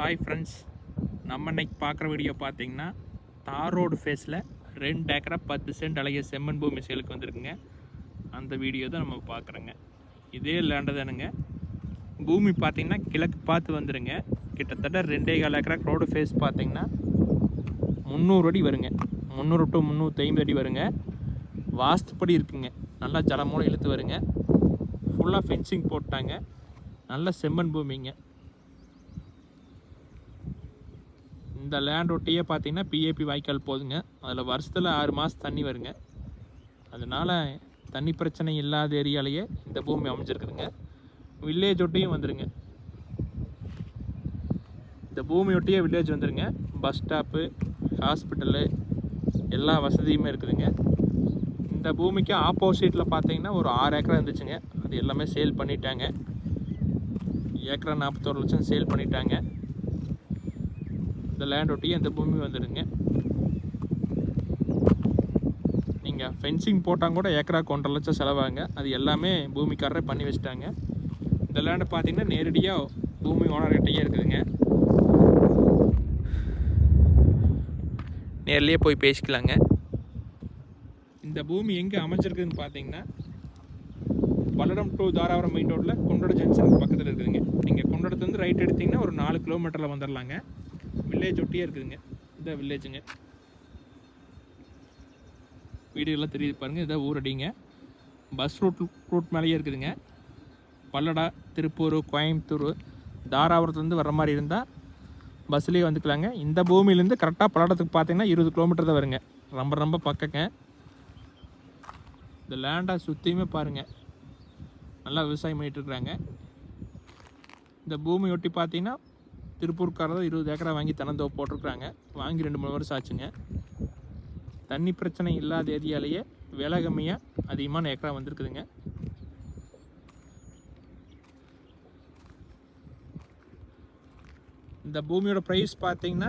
Hi friends நம்ம இன்னைக்கு பார்க்குற வீடியோ பார்த்தீங்கன்னா தார் ரோடு ஃபேஸில் ரெண்டு ஏக்கரா பத்து சென்ட் அழகிய செம்மன் பூமி சேலுக்கு வந்திருக்குங்க. அந்த வீடியோ தான் நம்ம பார்க்குறோங்க. இதே லேண்டு தானுங்க. பூமி பார்த்தீங்கன்னா கிழக்கு பார்த்து வந்துருங்க. கிட்டத்தட்ட ரெண்டே கால் ஏக்கரா ரோடு ஃபேஸ் பார்த்தீங்கன்னா முந்நூறு அடி வருங்க. முந்நூறு டு முந்நூற்றி ஐம்பது அடி வருங்க. வாஸ்துப்படி இருக்குங்க. நல்லா ஜலமோடு இழுத்து வருங்க. ஃபுல்லாக ஃபென்சிங் போட்டாங்க. நல்ல செம்மண் பூமிங்க. இந்த லேண்ட் ஒட்டியே பார்த்தீங்கன்னா பிஏபி வாய்க்கால் போதுங்க. அதில் வருஷத்தில் ஆறு மாதம் தண்ணி வருங்க. அதனால் தண்ணி பிரச்சனை இல்லாத ஏரியாலேயே இந்த பூமி அமைஞ்சிருக்குதுங்க. வில்லேஜ் ஒட்டியும் வந்துருங்க. இந்த பூமி ஒட்டியே வில்லேஜ் வந்துடுங்க பஸ் ஸ்டாப்பு ஹாஸ்பிட்டலு எல்லா வசதியுமே இருக்குதுங்க. இந்த பூமிக்கு ஆப்போசிட்டில் பார்த்தீங்கன்னா ஒரு ஆறு ஏக்கரா இருந்துச்சுங்க. அது எல்லாமே சேல் பண்ணிட்டாங்க. ஏக்கரா நாற்பத்தோரு லட்சம் சேல் பண்ணிட்டாங்க. இந்த லேண்ட் ஒட்டியும் இந்த பூமி வந்துடுங்க. நீங்கள் ஃபென்சிங் போட்டால் கூட ஏக்கராக்கு ஒன்றரை லட்சம் செலவாங்க. அது எல்லாமே பூமிக்காரரே பண்ணி வச்சுட்டாங்க. இந்த லேண்டை பார்த்தீங்கன்னா நேரடியாக பூமி ஓனர்கிட்டயே இருக்குதுங்க. நேர்லேயே போய் பேசிக்கலாங்க. இந்த பூமி எங்கே அமைஞ்சிருக்குதுன்னு பார்த்தீங்கன்னா பல்லடம் டு தாராவரம் மெயின் ரோட்டில் கொண்டோட ஜங்ஷனுக்கு பக்கத்தில் இருக்குதுங்க. நீங்கள் கொண்டோடத்துலேருந்து ரைட் எடுத்திங்கன்னா ஒரு நாலு கிலோமீட்டரில் வந்துடலாங்க. வில்லேஜ் ஒட்டியே இருக்குதுங்க. இந்த வில்லேஜுங்க வீடுகள்லாம் தெரியுது பாருங்கள் இதான் ஊரடிங்க. பஸ் ரூட் ரூட் மேலேயே இருக்குதுங்க. பல்லடா திருப்பூர் கோயம்புத்தூர் தாராபுரத்துலேருந்து வர மாதிரி இருந்தால் பஸ்லேயே வந்துக்கலாங்க. இந்த பூமியிலேருந்து கரெக்டாக பல்லடத்துக்கு பார்த்தீங்கன்னா இருபது கிலோமீட்டர் தான் வருங்க. ரொம்ப ரொம்ப பக்கங்க. இந்த லேண்டை சுற்றியுமே பாருங்கள் நல்லா விவசாயம் பண்ணிகிட்ருக்குறாங்க இந்த பூமி ஒட்டி பார்த்தீங்கன்னா திருப்பூர்காரர் இருபது ஏக்கரா வாங்கி தென்னந்தோ போட்டிருக்கிறாங்க. வாங்கி ரெண்டு மூணு வருஷம் ஆச்சுங்க. தண்ணி பிரச்சனை இல்லாத ஏரியாலேயே விலை கம்மியாக அதிகமான ஏக்கரா வந்திருக்குதுங்க. இந்த பூமியோட ப்ரைஸ் பார்த்தீங்கன்னா